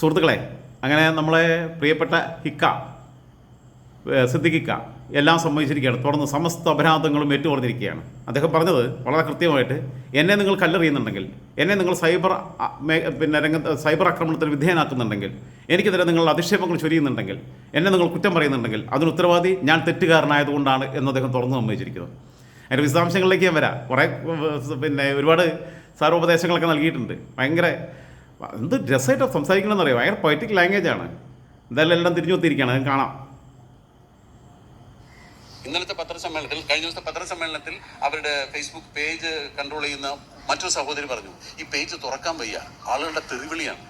സുഹൃത്തുക്കളെ അങ്ങനെ നമ്മളെ പ്രിയപ്പെട്ട ഹിക്ക സിദ്ദിഖിക്ക എല്ലാം സംഭവിച്ചിരിക്കുകയാണ് തുടർന്ന് സമസ്ത അപരാധങ്ങളും ഏറ്റുപറഞ്ഞിരിക്കുകയാണ്. അദ്ദേഹം പറഞ്ഞത് വളരെ കൃത്യമായിട്ട് എന്നെ നിങ്ങൾ കല്ലെറിയുന്നുണ്ടെങ്കിൽ എന്നെ നിങ്ങൾ സൈബർ പിന്നെ രംഗത്ത് സൈബർ ആക്രമണത്തിന് വിധേയനാക്കുന്നുണ്ടെങ്കിൽ എനിക്കെതിരെ നിങ്ങൾ അധിക്ഷേപങ്ങൾ ചൊരിയുന്നുണ്ടെങ്കിൽ എന്നെ നിങ്ങൾ കുറ്റം പറയുന്നുണ്ടെങ്കിൽ അതിന് ഉത്തരവാദി ഞാൻ തെറ്റുകാരനായതുകൊണ്ടാണ് എന്ന് അദ്ദേഹം തുറന്നു സംഭവിച്ചിരിക്കുന്നത് അതിന്റെ വിശദാംശങ്ങളിലേക്ക് ഞാൻ വരാം. കുറേ പിന്നെ ഒരുപാട് സാരോപദേശങ്ങളൊക്കെ നൽകിയിട്ടുണ്ട്. ഭയങ്കര എന്ത് രസമായിട്ടോ സംസാരിക്കണമെന്ന് അറിയാം ഭയങ്കര പൊയറ്റിക് ലാംഗ്വേജാണ് എന്തായാലും എല്ലാം തിരിഞ്ഞു ഒത്തിരിക്കുകയാണ് അത് കാണാം. ഇന്നലത്തെ പത്രസമ്മേളനത്തിൽ കഴിഞ്ഞ ദിവസത്തെ പത്രസമ്മേളനത്തിൽ അവരുടെ ഫേസ്ബുക്ക് പേജ് കൺട്രോൾ ചെയ്യുന്ന മറ്റൊരു സഹോദരി പറഞ്ഞു ഈ പേജ് തുറക്കാൻ വയ്യ. ആളുകളുടെ തെറിവിളിയാണ്.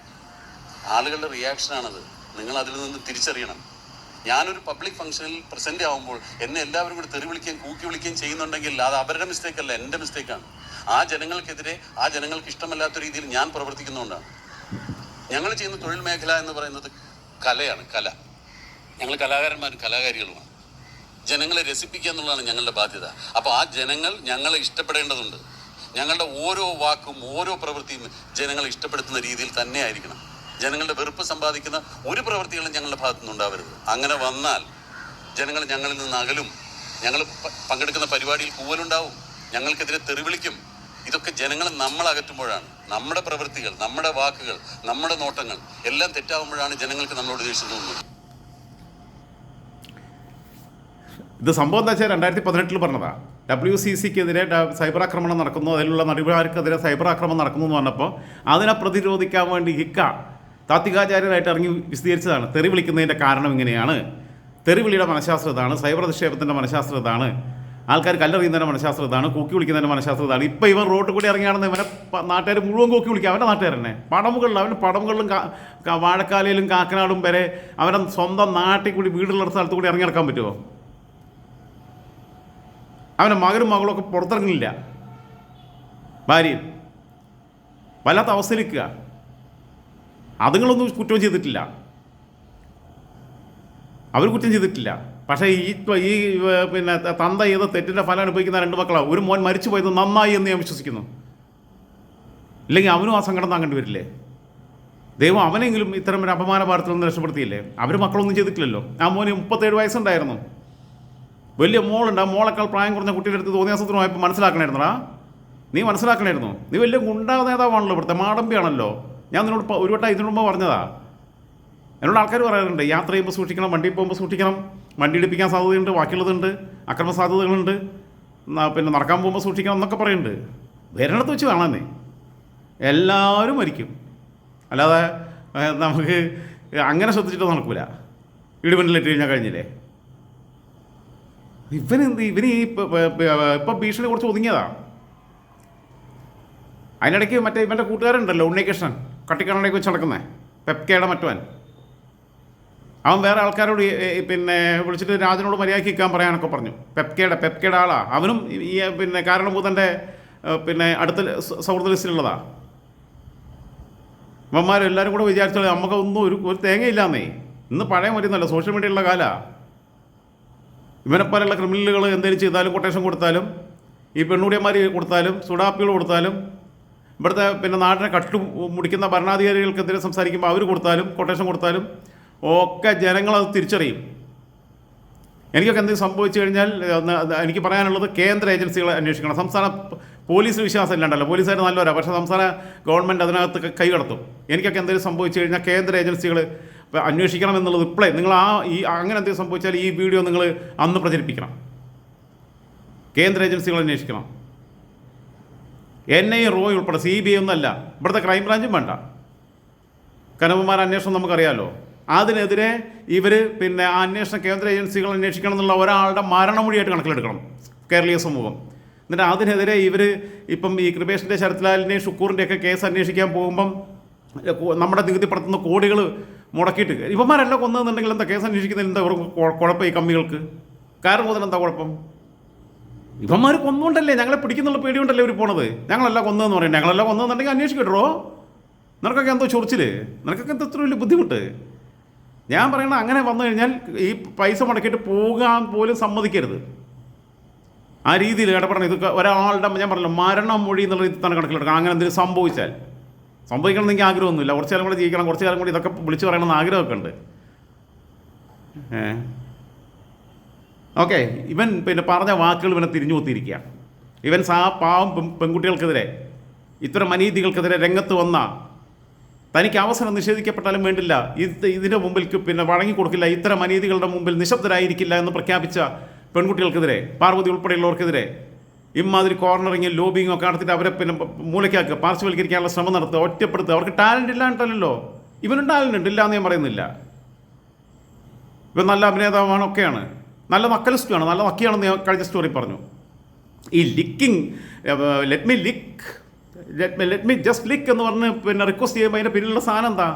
ആളുകളുടെ റിയാക്ഷനാണത് നിങ്ങൾ അതിൽ നിന്ന് തിരിച്ചറിയണം. ഞാനൊരു പബ്ലിക് ഫംഗ്ഷനിൽ പ്രസന്റ് ആവുമ്പോൾ എന്നെ എല്ലാവരും കൂടി തെറി വിളിക്കുകയും കൂക്കി വിളിക്കുകയും ചെയ്യുന്നുണ്ടെങ്കിൽ അത് അവരുടെ മിസ്റ്റേക്ക് അല്ല എന്റെ മിസ്റ്റേക്കാണ് ആ ജനങ്ങൾക്കെതിരെ ആ ജനങ്ങൾക്ക് ഇഷ്ടമല്ലാത്ത രീതിയിൽ ഞാൻ പ്രവർത്തിക്കുന്നതുകൊണ്ടാണ്. ഞങ്ങൾ ചെയ്യുന്ന തൊഴിൽ മേഖല എന്ന് പറയുന്നത് കലയാണ് കല. ഞങ്ങൾ കലാകാരന്മാരും കലാകാരികളുമാണ്. ജനങ്ങളെ രസിപ്പിക്കുക എന്നുള്ളതാണ് ഞങ്ങളുടെ ബാധ്യത. അപ്പോൾ ആ ജനങ്ങൾ ഞങ്ങളെ ഇഷ്ടപ്പെടേണ്ടതുണ്ട്. ഞങ്ങളുടെ ഓരോ വാക്കും ഓരോ പ്രവൃത്തിയും ജനങ്ങളെ ഇഷ്ടപ്പെടുത്തുന്ന രീതിയിൽ തന്നെ ആയിരിക്കണം. ജനങ്ങളുടെ വെറുപ്പ് സമ്പാദിക്കുന്ന ഒരു പ്രവൃത്തികളും ഞങ്ങളുടെ ഭാഗത്തു നിന്നുണ്ടാവരുത് അങ്ങനെ വന്നാൽ ജനങ്ങൾ ഞങ്ങളിൽ നിന്ന് അകലും. ഞങ്ങൾ പങ്കെടുക്കുന്ന പരിപാടിയിൽ കൂവലുണ്ടാവും. ഞങ്ങൾക്കെതിരെ തെറിവിളിക്കും. ഇതൊക്കെ ജനങ്ങൾ നമ്മൾ അകറ്റുമ്പോഴാണ് നമ്മുടെ പ്രവൃത്തികൾ നമ്മുടെ വാക്കുകൾ നമ്മുടെ നോട്ടങ്ങൾ എല്ലാം തെറ്റാവുമ്പോഴാണ് ജനങ്ങൾക്ക് നമ്മളോട് ദേഷ്യം തോന്നുന്നത്. ഇത് സംഭവം എന്താ വെച്ചാൽ രണ്ടായിരത്തി പതിനെട്ടിൽ പറഞ്ഞതാ ഡബ്ല്യു സി സിക്കെതിരെ സൈബർ ആക്രമണം നടക്കുന്നു അതിലുള്ള നടിമാർക്കെതിരെ സൈബർ ആക്രമണം നടക്കുന്നു എന്ന് പറഞ്ഞപ്പോൾ അതിനെ പ്രതിരോധിക്കാൻ വേണ്ടി ഹിക്ക താത്വികാചാര്യനായിട്ട് ഇറങ്ങി വിശദീകരിച്ചതാണ്. തെറി വിളിക്കുന്നതിന്റെ കാരണം ഇങ്ങനെയാണ്. തെറി വിളിയുടെ മനഃശാസ്ത്രം ഇതാണ് സൈബർ അധിക്ഷേപത്തിന്റെ മനഃശാസ്ത്രം ഇതാണ്. ആൾക്കാർ കല്ലെറിയുന്നതിന്റെ മനഃശാസ്ത്രം ഇതാണ് കൂക്കി വിളിക്കുന്നതിന്റെ മനഃശാസ്ത്രം ഇതാണ്. ഇപ്പോൾ ഇവൻ റോട്ടിൽ കൂടി ഇറങ്ങിയാണെന്ന് ഇവനെ നാട്ടുകാർ മുഴുവൻ കൂക്കി വിളിക്കുക അവന്റെ തന്നെ. പടമുകളിൽ അവന്റെ പടമുകളിലും വാഴക്കാലയിലും കാക്കനാടും വരെ അവന്റെ സ്വന്തം നാട്ടിൽ കൂടി വീടുള്ള സ്ഥലത്ത് കൂടി ഇറങ്ങി നടക്കാൻ പറ്റുമോ അവന്റെ മകനും മകളും ഒക്കെ പുറത്തിറങ്ങില്ല ഭാര്യയും. വല്ലാത്ത അവസ്ഥയിലിരിക്കുക അതുങ്ങളൊന്നും കുറ്റം ചെയ്തിട്ടില്ല. അവർ കുറ്റം ചെയ്തിട്ടില്ല. പക്ഷേ ഈ ഈ പിന്നെ തന്ത ചെയ്ത തെറ്റിന്റെ ഫലം അനുഭവിക്കുന്ന രണ്ട് മക്കളാണ് ഒരു മോൻ മരിച്ചു പോയത് നന്നായി എന്ന് ഞാൻ വിശ്വസിക്കുന്നു. ഇല്ലെങ്കിൽ അവനും ആ സങ്കടം താങ്ങേണ്ടി വരില്ലേ? ദൈവം അവനെങ്കിലും ഇത്തരം ഒരു അപമാന ഭാരത്തിൽ നിന്ന് രക്ഷപ്പെടുത്തിയില്ലേ? അവർ മക്കളൊന്നും ചെയ്തിട്ടില്ലല്ലോ. ആ മോന് മുപ്പത്തേഴ് വയസ്സുണ്ടായിരുന്നു. വലിയ മോളുണ്ട്. ആ മോളേക്കാൾ പ്രായം കുറഞ്ഞ കുട്ടിയുടെ അടുത്ത് തോന്നിയാസത്തിനുമായപ്പോൾ മനസ്സിലാക്കണമായിരുന്നടാ നീ മനസ്സിലാക്കണമായിരുന്നു നീ വലിയ ഗുണ്ടാ നേതാവാണല്ലോ ഇവിടുത്തെ മാടമ്പിയാണല്ലോ. ഞാൻ നിന്നോട് ഒരു വട്ടം ഇതിനു മുമ്പ് പറഞ്ഞതാ. എന്നോട് ആൾക്കാർ പറയാറുണ്ട് യാത്ര ചെയ്യുമ്പോൾ സൂക്ഷിക്കണം വണ്ടി പോകുമ്പോൾ സൂക്ഷിക്കണം. വണ്ടി ഇടിപ്പിക്കാൻ സാധ്യതയുണ്ട് ബാക്കിയുള്ളതുണ്ട് അക്രമ സാധ്യതകളുണ്ട്. പിന്നെ നടക്കാൻ പോകുമ്പോൾ സൂക്ഷിക്കണം എന്നൊക്കെ പറയുന്നുണ്ട്. വരണത്ത് വെച്ച് കാണാന്നേ എല്ലാവരും മരിക്കും. അല്ലാതെ നമുക്ക് അങ്ങനെ ശ്രദ്ധിച്ചിട്ട് നടക്കൂല. ഇടിമിന്നലിട്ട് കഴിഞ്ഞാൽ കഴിഞ്ഞില്ലേ? ഇവനെന്ത് ഇവന് ഈ ഇപ്പം ഭീഷണി കുറച്ച് ഒതുങ്ങിയതാ. അതിനിടയ്ക്ക് മറ്റേ ഇവന്റെ കൂട്ടുകാരുണ്ടല്ലോ ഉണ്ണികൃഷ്ണൻ കട്ടിക്കണടേക്ക് വെച്ച് നടക്കുന്നത് പെപ്കേടെ മറ്റവൻ. അവൻ വേറെ ആൾക്കാരോട് പിന്നെ വിളിച്ചിട്ട് രാജനോട് മര്യാദയ്ക്ക് നിൽക്കാൻ പറയാനൊക്കെ പറഞ്ഞു. പെപ്കയുടെ പെപ്കയുടെ ആളാ. അവനും ഈ- പിന്നെ കാരണഭൂതന്റെ പിന്നെ അടുത്ത സൗഹൃദ ലിസ്റ്റിലുള്ളതാ. ഇവന്മാരെല്ലാവരും കൂടെ വിചാരിച്ചാൽ നമുക്ക് ഒന്നും ഒരു ഒരു തേങ്ങയില്ലാന്നേ. ഇന്ന് പഴയ മരുന്നല്ല സോഷ്യൽ മീഡിയയുള്ള കാലമാണ് ഇവനെപ്പോലെയുള്ള ക്രിമിനലുകൾ എന്തെങ്കിലും ചെയ്താലും കൊട്ടേഷൻ കൊടുത്താലും ഈ പെണ്ണുടിയന്മാർ കൊടുത്താലും സുഡാപ്പികൾ കൊടുത്താലും ഇവിടുത്തെ പിന്നെ നാടിനെ കട്ടു മുടിക്കുന്ന ഭരണാധികാരികൾക്കെതിരെ സംസാരിക്കുമ്പോൾ അവർ കൊടുത്താലും കൊട്ടേഷൻ കൊടുത്താലും ഒക്കെ ജനങ്ങളത് തിരിച്ചറിയും. എനിക്കൊക്കെ എന്തെങ്കിലും സംഭവിച്ചു കഴിഞ്ഞാൽ എനിക്ക് പറയാനുള്ളത് കേന്ദ്ര ഏജൻസികളെ അന്വേഷിക്കണം. സംസ്ഥാന പോലീസ് വിശ്വാസം ഇല്ലാണ്ടല്ലോ. പോലീസുകാർ നല്ലവരാണ് പക്ഷേ സംസ്ഥാന ഗവൺമെന്റ് അതിനകത്ത് കൈകടത്തും എനിക്കൊക്കെ എന്തെങ്കിലും സംഭവിച്ചു കഴിഞ്ഞാൽ കേന്ദ്ര ഏജൻസികൾ അന്വേഷിക്കണം എന്നുള്ളത് ഇപ്പോഴേ നിങ്ങൾ ആ ഈ അങ്ങനെ എന്തെങ്കിലും സംഭവിച്ചാൽ ഈ വീഡിയോ നിങ്ങൾ അന്ന് പ്രചരിപ്പിക്കണം. കേന്ദ്ര ഏജൻസികൾ അന്വേഷിക്കണം. എൻ ഐ റോയ് ഉൾപ്പെടെ സി ബി ഐ ഒന്നല്ല ഇവിടുത്തെ ക്രൈംബ്രാഞ്ചും വേണ്ട. കനകുമാർ അന്വേഷണം നമുക്കറിയാലോ. അതിനെതിരെ ഇവർ പിന്നെ അന്വേഷണ കേന്ദ്ര ഏജൻസികൾ അന്വേഷിക്കണം എന്നുള്ള ഒരാളുടെ മരണമൊഴിയായിട്ട് കണക്കിലെടുക്കണം. കേരളീയ സമൂഹം. എന്നിട്ട് അതിനെതിരെ ഇവർ ഇപ്പം ഈ കൃപേഷിന്റെ ശരത്ലാലിന്റെയും ഷുക്കൂറിന്റെ ഒക്കെ കേസ് അന്വേഷിക്കാൻ പോകുമ്പം നമ്മുടെ നികുതി പടത്തുന്ന കോടികൾ മുടക്കിയിട്ട് ഇവന്മാരെല്ലാം കൊന്നതെന്നുണ്ടെങ്കിൽ എന്താ കേസ് അന്വേഷിക്കുന്നതിൽ എന്താ ഇവർക്ക് കുഴപ്പം ഈ കമ്മികൾക്ക്? കാരണം മുതൽ എന്താ കുഴപ്പം? ഇവന്മാർ കൊന്നുകൊണ്ടല്ലേ? ഞങ്ങളെ പിടിക്കുന്നുള്ള പേടിയുണ്ടല്ലേ ഇവർ പോണത്? ഞങ്ങളല്ല കൊന്നതെന്ന് പറയുന്നത് ഞങ്ങളെല്ലാം കൊന്നതെന്നുണ്ടെങ്കിൽ അന്വേഷിക്കട്ടോ. നിനക്കൊക്കെ എന്തോ ചൊറിച്ചിൽ? നിനക്കൊക്കെ എന്താ ഇത്ര വലിയ ബുദ്ധിമുട്ട്? ഞാൻ പറയുന്നത് അങ്ങനെ വന്നു കഴിഞ്ഞാൽ ഈ പൈസ മുടക്കിയിട്ട് പോകാൻ പോലും സമ്മതിക്കരുത്. ആ രീതിയിൽ ഇടപെടണം. ഇത് ഒരാളുടെ ഞാൻ പറഞ്ഞല്ലോ മരണം മൊഴി എന്നുള്ള രീതിയിൽ തന്നെ കണക്കിലെടുക്കണം. അങ്ങനെ എന്തെങ്കിലും സംഭവിച്ചാൽ. സംഭവിക്കണം എന്ന് എനിക്ക് ആഗ്രഹമൊന്നുമില്ല. കുറച്ച് കാലം കൂടി ജീവിക്കണം കുറച്ച് കാലം കൂടി ഇതൊക്കെ വിളിച്ചു പറയണമെന്ന് ആഗ്രഹമൊക്കെ ഉണ്ട് ഓക്കെ ഇവൻ പിന്നെ പറഞ്ഞ വാക്കുകൾ ഇവനെ തിരിഞ്ഞു കൊത്തിയിരിക്കുക. ഇവൻ സാ പാവം പെൺ- പെൺകുട്ടികൾക്കെതിരെ ഇത്തരം അനീതികൾക്കെതിരെ രംഗത്ത് വന്ന തനിക്ക് അവസരം നിഷേധിക്കപ്പെട്ടാലും വേണ്ടില്ല. ഇത് ഇതിന്റെ മുമ്പിൽ പിന്നെ വഴങ്ങി കൊടുക്കില്ല. ഇത്തരം അനീതികളുടെ മുമ്പിൽ നിശബ്ദരായിരിക്കില്ല എന്ന് പ്രഖ്യാപിച്ച പെൺകുട്ടികൾക്കെതിരെ പാർവതി ഉൾപ്പെടെയുള്ളവർക്കെതിരെ ഇമാതിരി കോർണറിങ്ങും ലോബിങ്ങും ഒക്കെ നടത്തിയിട്ട് അവരെ പിന്നെ മൂലയ്ക്കാക്കുക പാർശ്വവൽക്കരിക്കാനുള്ള ശ്രമം നടത്തുക ഒറ്റപ്പെടുത്തുക. അവർക്ക് ടാലന്റ് ഇല്ലാണ്ടല്ലോ ഇവനും ടാലന്റ് ഇല്ല എന്ന് ഞാൻ പറയുന്നില്ല. ഇവൻ നല്ല അഭിനേതാവാണ് ഒക്കെയാണ് നല്ല മക്കലിസ്റ്റുമാണ് നല്ല മക്കിയാണെന്ന് ഞാൻ കഴിഞ്ഞ സ്റ്റോറി പറഞ്ഞു. ഈ licking let me lick let me just lick എന്ന് പറഞ്ഞ് പിന്നെ റിക്വസ്റ്റ് ചെയ്യുമ്പോൾ അതിന്റെ പിന്നിലുള്ള സാധനം എന്താ?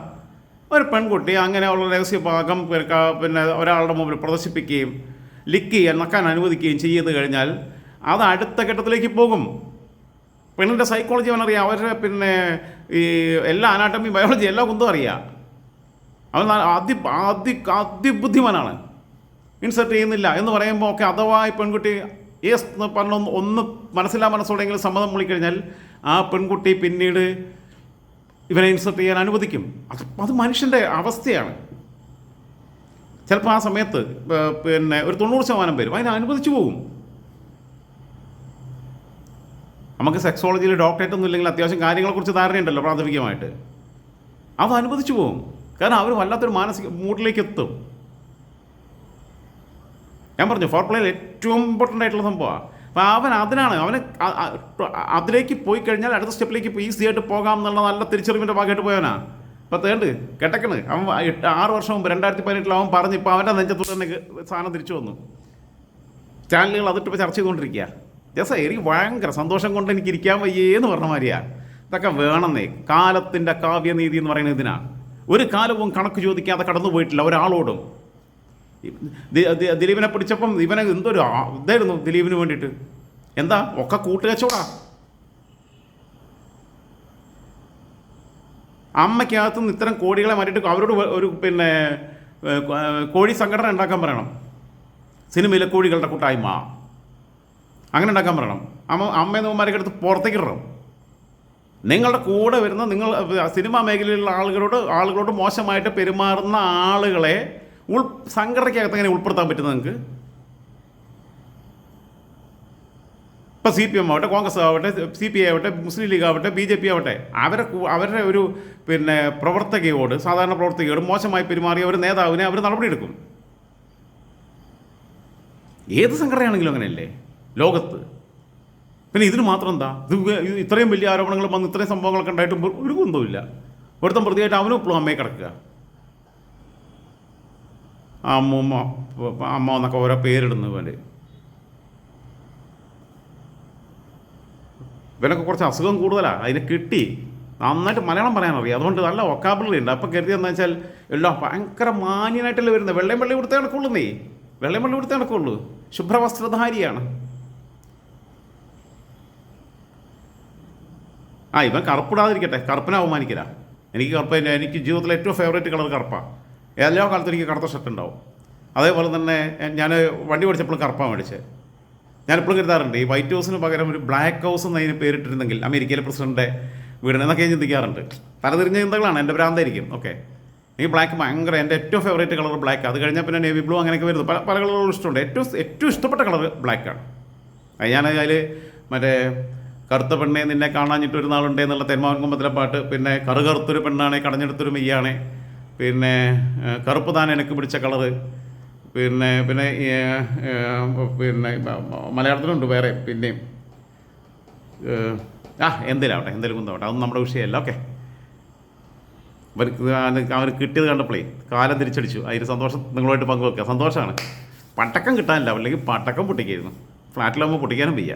ഒരു പെൺകുട്ടി അങ്ങനെ ഉള്ള രഹസ്യ ഭാഗം പിന്നെ ഒരാളുടെ മുമ്പിൽ പ്രദർശിപ്പിക്കുകയും ലിക്ക് ചെയ്യാൻ നക്കാൻ അനുവദിക്കുകയും ചെയ്ത് കഴിഞ്ഞാൽ അത് അടുത്ത ഘട്ടത്തിലേക്ക് പോകും. പെണ്ണിന്റെ സൈക്കോളജി അവനറിയാം അവരുടെ പിന്നെ ഈ എല്ലാ അനാട്ടമി ബയോളജി എല്ലാ കുന്തും അറിയാം. അവൻ അതി അതി അതിബുദ്ധിമാനാണ്. ഇൻസെർട്ട് ചെയ്യുന്നില്ല എന്ന് പറയുമ്പോൾ ഒക്കെ അഥവാ ഈ പെൺകുട്ടി യെസ് എന്ന് പറഞ്ഞൊന്ന് ഒന്ന് മനസ്സിലാ മനസ്സോടെങ്കിലും സമ്മതം വിളിക്കഴിഞ്ഞാൽ ആ പെൺകുട്ടി പിന്നീട് ഇവനെ ഇൻസൾട്ട് ചെയ്യാൻ അനുവദിക്കും. അത് അത് മനുഷ്യന്റെ അവസ്ഥയാണ്. ചിലപ്പോൾ ആ സമയത്ത് പിന്നെ ഒരു തൊണ്ണൂറ് ശതമാനം പേരും അതിനെ അനുവദിച്ചു പോകും. നമുക്ക് സെക്സോളജിയിൽ ഡോക്ടറേറ്റ് ഒന്നും ഇല്ലെങ്കിൽ അത്യാവശ്യം കാര്യങ്ങളെക്കുറിച്ച് ധാരണയുണ്ടല്ലോ പ്രാഥമികമായിട്ട്. അത് അനുവദിച്ചു പോകും. കാരണം അവർ വല്ലാത്തൊരു മാനസിക മൂഡിലേക്ക് എത്തും. ഞാൻ പറഞ്ഞു ഫോർ പ്ലേയിൽ ഏറ്റവും ഇമ്പോർട്ടന്റ് ആയിട്ടുള്ള സംഭവമാണ് അപ്പോൾ അവൻ അതിനാണ് അവന് അതിലേക്ക് പോയി കഴിഞ്ഞാൽ അടുത്ത സ്റ്റെപ്പിലേക്ക് ഈസി ആയിട്ട് പോകാം എന്നുള്ള നല്ല തിരിച്ചറിവിന്റെ ഭാഗമായിട്ട് പോയവനാണ് അപ്പോൾ തേണ്ട് കെട്ടക്കണ്. അവൻ ആറ് വർഷം മുമ്പ് രണ്ടായിരത്തി പതിനെട്ടിൽ അവൻ പറഞ്ഞ് ഇപ്പോൾ അവന്റെ നെഞ്ചത്തോട് തന്നെ സാധനം തിരിച്ചു വന്നു. ചാനലുകൾ അതിട്ട് ഇപ്പോൾ ചർച്ച ചെയ്തുകൊണ്ടിരിക്കുക ജസ എനിക്ക് ഭയങ്കര സന്തോഷം കൊണ്ട് എനിക്ക് ഇരിക്കാൻ വയ്യേന്ന് പറഞ്ഞ മാതിരിയാ. ഇതൊക്കെ വേണമെന്നേ കാലത്തിന്റെ കാവ്യനീതി എന്ന് പറയുന്നത് ഇതിനാണ് ഒരു കാലവും കണക്ക് ചോദിക്കാതെ കടന്നു പോയിട്ടില്ല ഒരാളോടും. ദിലീപിനെ പിടിച്ചപ്പം ഇവനെ എന്തൊരു ഇതായിരുന്നു ദിലീപിന് വേണ്ടിയിട്ട്. എന്താ? ഒക്കെ കൂട്ടുകച്ചോടാ അമ്മയ്ക്കകത്തു നിന്ന് ഇത്തരം കോടികളെ മാറ്റിട്ട് അവരോട് ഒരു പിന്നെ കോഴി സംഘടന ഉണ്ടാക്കാൻ പറയണം. സിനിമയിലെ കോഴികളുടെ കൂട്ടായ്മ. അങ്ങനെ ഉണ്ടാക്കാൻ പറയണം. അമ്മ അമ്മയെന്നവന്മാരൊക്കെ എടുത്ത് പുറത്തേക്ക് ഇടണം. നിങ്ങളുടെ കൂടെ വരുന്ന നിങ്ങൾ സിനിമാ മേഖലയിലുള്ള ആളുകളോട് ആളുകളോട് മോശമായിട്ട് പെരുമാറുന്ന ആളുകളെ ഉൾ സംഘടനയ്ക്കകത്ത് എങ്ങനെ ഉൾപ്പെടുത്താൻ പറ്റുന്നത് നിങ്ങൾക്ക്? ഇപ്പോൾ സി പി എം ആവട്ടെ കോൺഗ്രസ് ആവട്ടെ സി പി ഐ ആവട്ടെ മുസ്ലിം ലീഗ് ആവട്ടെ ബി ജെ പി ആവട്ടെ അവരെ അവരുടെ ഒരു പിന്നെ പ്രവർത്തകയോട് സാധാരണ പ്രവർത്തകയോട് മോശമായി പെരുമാറിയ ഒരു നേതാവിനെ അവർ നടപടിയെടുക്കും. ഏത് സംഘടനയാണെങ്കിലും അങ്ങനെയല്ലേ? ലോകത്ത്. പിന്നെ ഇതിന് മാത്രം എന്താ? ഇത് ഇത്രയും വലിയ ആരോപണങ്ങൾ വന്ന് ഇത്രയും സംഭവങ്ങളൊക്കെ ഉണ്ടായിട്ടും ഒരു- ഒരു കുന്തവുമില്ല ഒരുത്തം പ്രതിയായിട്ട് അവനും ഇപ്പോഴും അമ്മയെ കിടക്കുക. അമ്മൂമ്മ അമ്മ എന്നൊക്കെ ഓരോ പേരിടുന്നു ഇവന്റെ. ഇവനൊക്കെ കുറച്ച് അസുഖം കൂടുതലാണ് അതിനെ കിട്ടി. നന്നായിട്ട് മലയാളം പറയാൻ അറിയാം അതുകൊണ്ട് നല്ല ഒക്കാബിളറി ഉണ്ട്. അപ്പം എന്താ വെച്ചാൽ എല്ലാം ഭയങ്കര മാന്യനായിട്ടല്ലേ വരുന്നത് വെള്ളയും വെള്ളയും കൊടുത്തേ നടക്കുള്ളൂ നീ. വെള്ളയും വെള്ളം കൊടുത്തേ നടക്കുള്ളൂ. ശുഭ്രവസ്ത്രധാരിയാണ്. ആ ഇവൻ കറുപ്പിടാതിരിക്കട്ടെ. കറുപ്പിനെ അവമാനിക്കില്ല എനിക്ക് കറുപ്പ് എനിക്ക് ജീവിതത്തിലെ ഏറ്റവും ഫേവറേറ്റ് കളർ കറുപ്പാണ് എല്ലാ കാലത്തും എനിക്ക് കറുത്ത ഷർട്ട് ഉണ്ടാവും. അതേപോലെ തന്നെ ഞാൻ വണ്ടി ഓടിച്ചപ്പോൾ കറുപ്പാണ് മേടിച്ചത് ഞാൻ എപ്പോഴും കരുതാറുണ്ട് ഈ വൈറ്റ് ഹൗസിന് പകരം ഒരു ബ്ലാക്ക് ഹൗസ് എന്ന് അതിന് പേരിട്ടിരുന്നെങ്കിൽ അമേരിക്കയിലെ പ്രസിഡന്റെ വീടിനെന്നൊക്കെ ഞാൻ ചിന്തിക്കാറുണ്ട്. തലതിരിഞ്ഞ ചിന്തകളാണ് എന്റെ ഭ്രാന്തായിരിക്കും. ഓക്കെ. എനിക്ക് ബ്ലാക്ക് ഭയങ്കര എന്റെ ഏറ്റവും ഫേവറേറ്റ് കളർ ബ്ലാക്ക് അത് കഴിഞ്ഞാൽ പിന്നെ നേവി ബ്ലൂ അങ്ങനെയൊക്കെ വരുന്നു. പല പല കളറുകളും ഇഷ്ടമുണ്ട്. ഏറ്റവും ഏറ്റവും ഇഷ്ടപ്പെട്ട കളർ ബ്ലാക്കാണ് ഞാൻ അതിൽ മറ്റേ കറുത്ത പെണ്ണെ നിന്നെ കാണാഞ്ഞിട്ടൊരു നാളുണ്ടേ എന്നുള്ള തെന്മാവൻ കുമ്പത്തിലെ പാട്ട് പിന്നെ കറുകറുത്തൊരു പെണ്ണാണ് കടഞ്ഞെടുത്തൊരു മെയ്യാണ് പിന്നെ കറുപ്പ് താൻ എനിക്ക് പിടിച്ച കളറ്. പിന്നെ പിന്നെ പിന്നെ മലയാളത്തിലുണ്ട് വേറെ പിന്നെയും. ആ എന്തിലാവട്ടെ എന്തെങ്കിലും കുന്തവട്ടെ അതൊന്നും നമ്മുടെ വിഷയമല്ല ഓക്കെ. അവർക്ക് അവർ കിട്ടിയത് കണ്ടപ്പോഴേ കാലം തിരിച്ചടിച്ചു. അതിന് സന്തോഷം നിങ്ങളുമായിട്ട് പങ്കുവെക്കുക സന്തോഷമാണ്. പട്ടക്കം കിട്ടാനില്ല അല്ലെങ്കിൽ പട്ടക്കം പൊട്ടിക്കായിരുന്നു. ഫ്ലാറ്റിലാകുമ്പോൾ പൊട്ടിക്കാനും വയ്യ.